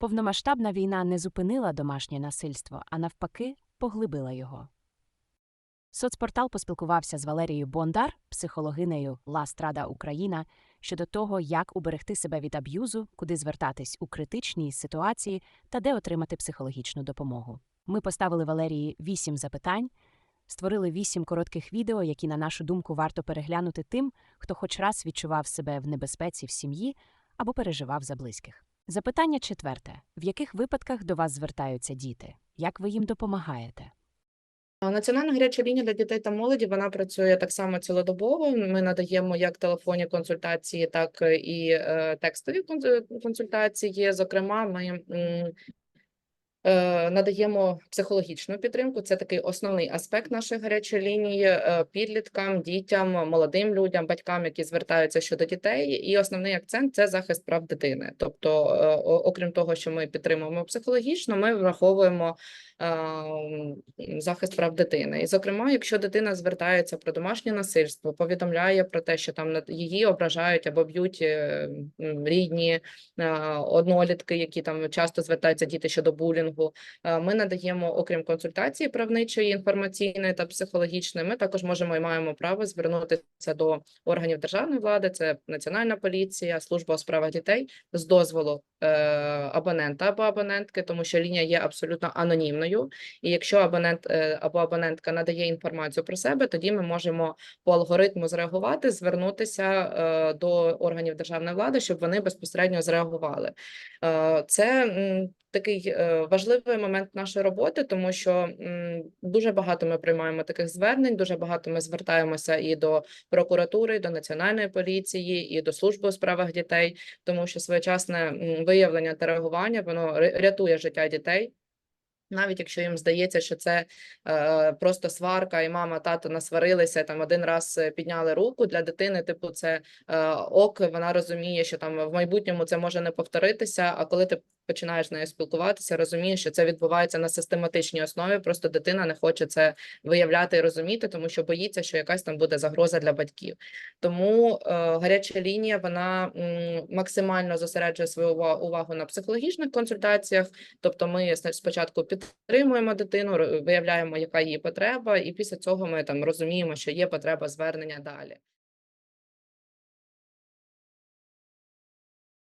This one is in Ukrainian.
Повномасштабна війна не зупинила домашнє насильство, а навпаки, поглибила його. Соцпортал поспілкувався з Валерією Бондар, психологинею Ластрада Україна, щодо того, як уберегти себе від аб'юзу, куди звертатись у критичній ситуації та де отримати психологічну допомогу. Ми поставили Валерії вісім запитань, створили вісім коротких відео, які, на нашу думку, варто переглянути тим, хто хоч раз відчував себе в небезпеці в сім'ї або переживав за близьких. Запитання четверте: в яких випадках до вас звертаються діти? Як ви їм допомагаєте? Національна гаряча лінія для дітей та молоді вона працює так само цілодобово. Ми надаємо як телефонні консультації, так і е, текстові консу- консультації. Зокрема, ми е, надаємо психологічну підтримку. Це такий основний аспект нашої гарячої лінії е, підліткам, дітям, молодим людям, батькам, які звертаються щодо дітей. І основний акцент це захист прав дитини. Тобто, е, окрім того, що ми підтримуємо психологічно, ми враховуємо е, захист прав дитини. І, зокрема, якщо дитина звертається про домашнє насильство, повідомляє про те, що там її ображають або б'ють е, рідні е, однолітки, які там часто звертаються діти щодо булінгу. Е, Ми надаємо, окрім консультації правничої, інформаційної та психологічної, ми також можемо і маємо право звернутися до органів державної влади, це Національна поліція, служба у справах дітей з дозволу е, абонента або абонентки, тому що лінія є абсолютно анонімною. І якщо абонент е, або абонентка надає інформацію про себе, тоді ми можемо по алгоритму зреагувати, звернутися до органів державної влади, щоб вони безпосередньо зреагували. Це такий е, важливий момент нашої роботи, тому що дуже багато ми приймаємо таких звернень, дуже багато ми звертаємося і до прокуратури, і до національної поліції, і до служби у справах дітей, тому що своєчасне виявлення та реагування воно рятує життя дітей. Навіть якщо їм здається, що це е, просто сварка, і мама, тато насварилися, там один раз е, підняли руку для дитини, типу, це е, ок, вона розуміє, що там в майбутньому це може не повторитися. А коли ти починаєш з нею спілкуватися, розумієш, що це відбувається на систематичній основі. Просто дитина не хоче це виявляти і розуміти, тому що боїться, що якась там буде загроза для батьків. Тому е, гаряча лінія вона м, максимально зосереджує свою увагу на психологічних консультаціях. Тобто, ми спочатку підтримуємо дитину, виявляємо, яка її потреба, і після цього ми там розуміємо, що є потреба звернення далі.